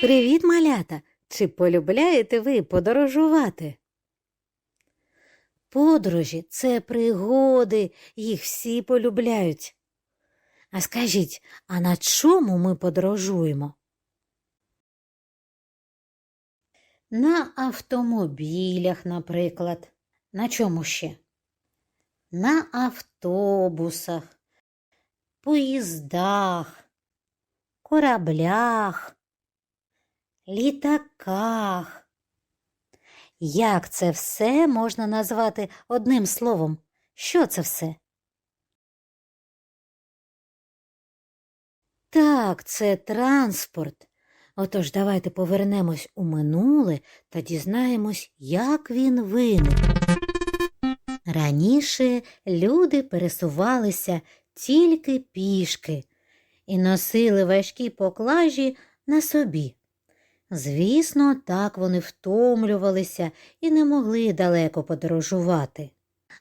Привіт, малята! Чи полюбляєте ви подорожувати? Подорожі це пригоди, їх всі полюбляють. А скажіть, а на чому ми подорожуємо? На автомобілях, наприклад. На чому ще? На автобусах, поїздах, кораблях, літаках. Як це все можна назвати одним словом? Що це все? Так, це транспорт. Отож, давайте повернемось у минуле та дізнаємось, як він виник. Раніше люди пересувалися тільки пішки і носили важкі поклажі на собі. Звісно, так вони втомлювалися і не могли далеко подорожувати.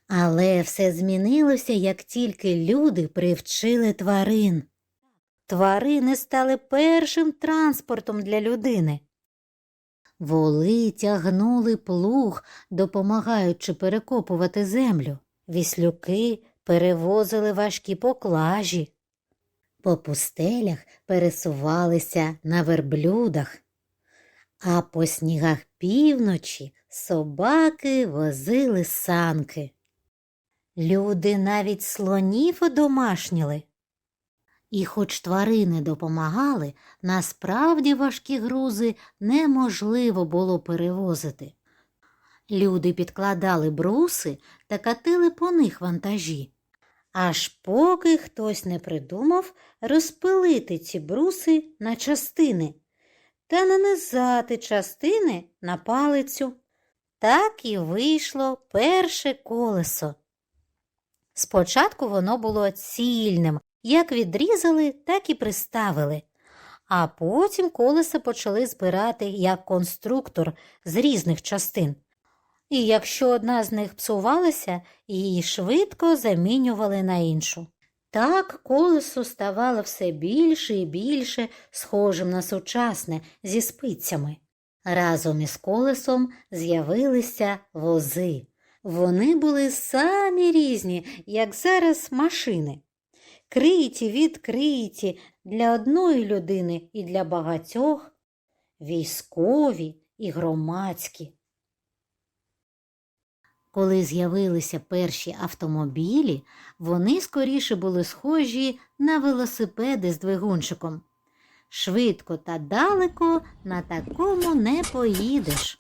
Але все змінилося, як тільки люди привчили тварин. Тварини стали першим транспортом для людини. Воли тягнули плуг, допомагаючи перекопувати землю. Віслюки перевозили важкі поклажі. По пустелях пересувалися на верблюдах, а по снігах півночі собаки возили санки. Люди навіть слонів одомашніли. І хоч тварини допомагали, насправді важкі грузи неможливо було перевозити. Люди підкладали бруси та катили по них вантажі. Аж поки хтось не придумав розпилити ці бруси на частини та нанизати частини на палицю. Так і вийшло перше колесо. Спочатку воно було цільним, як відрізали, так і приставили. А потім колеса почали збирати як конструктор з різних частин. І якщо одна з них псувалася, її швидко замінювали на іншу. Так колесо ставало все більше і більше схожим на сучасне зі спицями. Разом із колесом з'явилися вози. Вони були самі різні, як зараз машини. Криті, відкриті для одної людини і для багатьох, військові і громадські. Коли з'явилися перші автомобілі, вони скоріше були схожі на велосипеди з двигунчиком. Швидко та далеко на такому не поїдеш.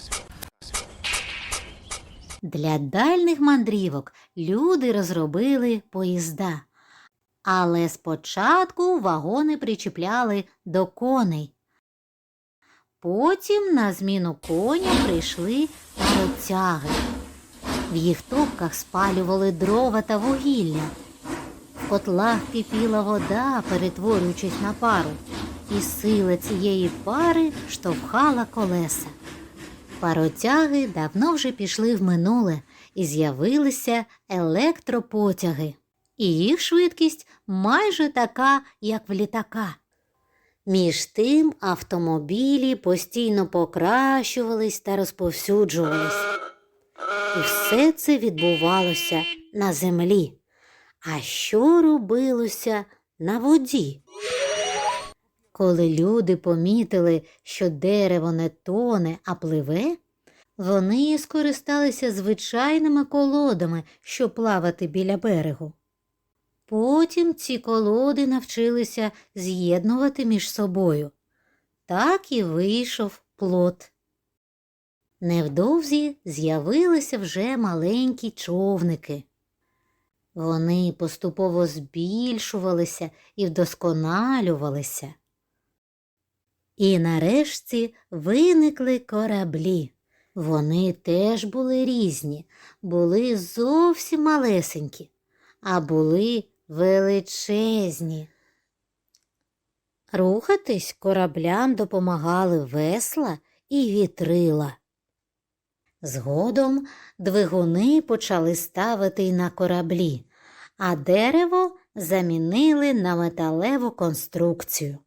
Для дальних мандрівок люди розробили поїзда, але спочатку вагони причіпляли до коней. Потім на зміну коням прийшли паротяги. В їх топках спалювали дрова та вугілля. В котлах кипіла вода, перетворюючись на пару, і сила цієї пари штовхала колеса. Паротяги давно вже пішли в минуле і з'явилися електропотяги, і їх швидкість майже така, як в літака. Між тим автомобілі постійно покращувались та розповсюджувались. І все це відбувалося на землі. А що робилося на воді? Коли люди помітили, що дерево не тоне, а пливе, вони скористалися звичайними колодами, щоб плавати біля берегу. Потім ці колоди навчилися з'єднувати між собою. Так і вийшов плот. Невдовзі з'явилися вже маленькі човники. Вони поступово збільшувалися і вдосконалювалися. І нарешті виникли кораблі. Вони теж були різні, були зовсім малесенькі, а були величезні. Рухатись кораблям допомагали весла і вітрила. Згодом двигуни почали ставити й на кораблі, а дерево замінили на металеву конструкцію.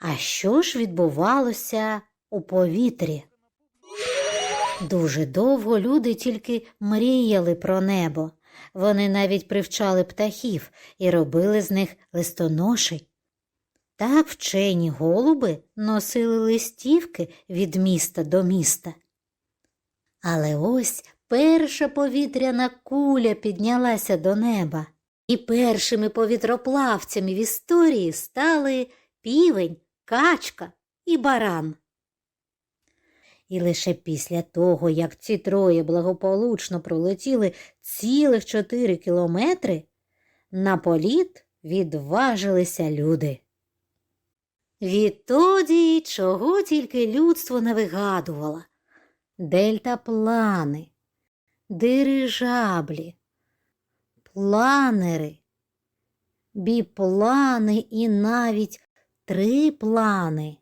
А що ж відбувалося у повітрі? Дуже довго люди тільки мріяли про небо. Вони навіть привчали птахів і робили з них листоношей. Так вчені голуби носили листівки від міста до міста. Але ось перша повітряна куля піднялася до неба, і першими повітроплавцями в історії стали півень, качка і баран. І лише після того, як ці троє благополучно пролетіли цілих чотири кілометри, на політ відважилися люди. Відтоді чого тільки людство не вигадувало дельтаплани, дирижаблі, планери, біплани і навіть триплани.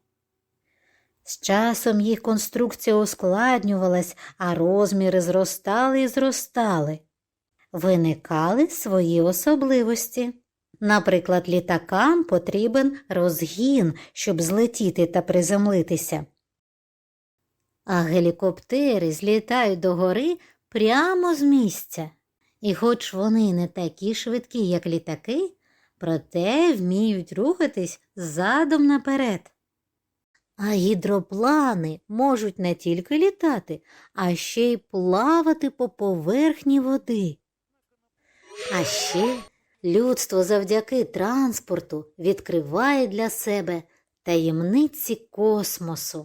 З часом їх конструкція ускладнювалась, а розміри зростали і зростали. Виникали свої особливості. Наприклад, літакам потрібен розгін, щоб злетіти та приземлитися. А гелікоптери злітають догори прямо з місця. І хоч вони не такі швидкі, як літаки, проте вміють рухатись задом наперед. А гідроплани можуть не тільки літати, а ще й плавати по поверхні води. А ще людство завдяки транспорту відкриває для себе таємниці космосу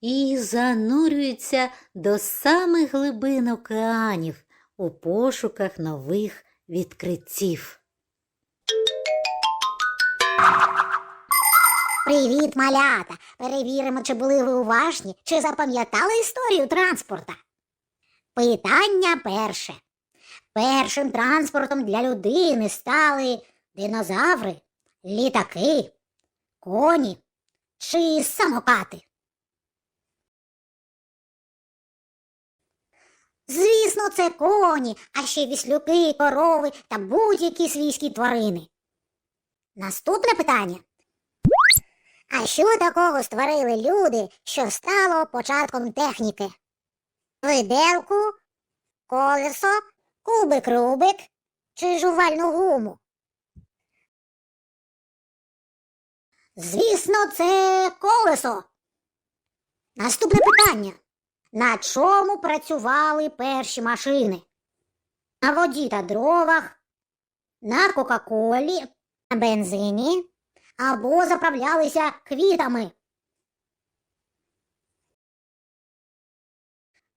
і занурюється до самих глибин океанів у пошуках нових відкриттів. Привіт, малята! Перевіримо, чи були ви уважні, чи запам'ятали історію транспорта. Питання перше. Першим транспортом для людини стали динозаври, літаки, коні чи самокати. Звісно, це коні, а ще віслюки, корови та будь-які свійські тварини. Наступне питання. А що такого створили люди, що стало початком техніки? Виделку, колесо, кубик-рубик чи жувальну гуму? Звісно, це колесо. Наступне питання. На чому працювали перші машини? На воді та дровах, на Кока-Колі, на бензині або заправлялися квітами.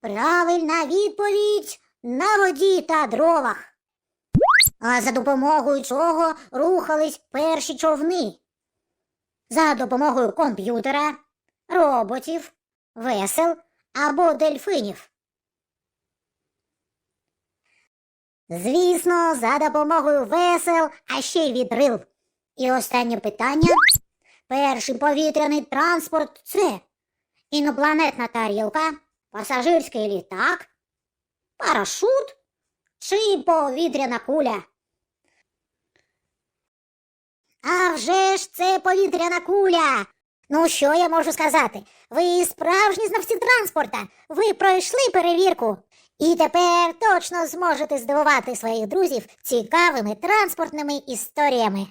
Правильна відповідь на воді та дровах. А за допомогою чого рухались перші човни? За допомогою комп'ютера, роботів, весел або дельфинів. Звісно, за допомогою весел, а ще й вітрил. І останнє питання. Перший повітряний транспорт це інопланетна тарілка, пасажирський літак, парашут чи повітряна куля. А вже ж це повітряна куля. Ну, що я можу сказати? Ви справжні знавці транспорта. Ви пройшли перевірку. І тепер точно зможете здивувати своїх друзів цікавими транспортними історіями.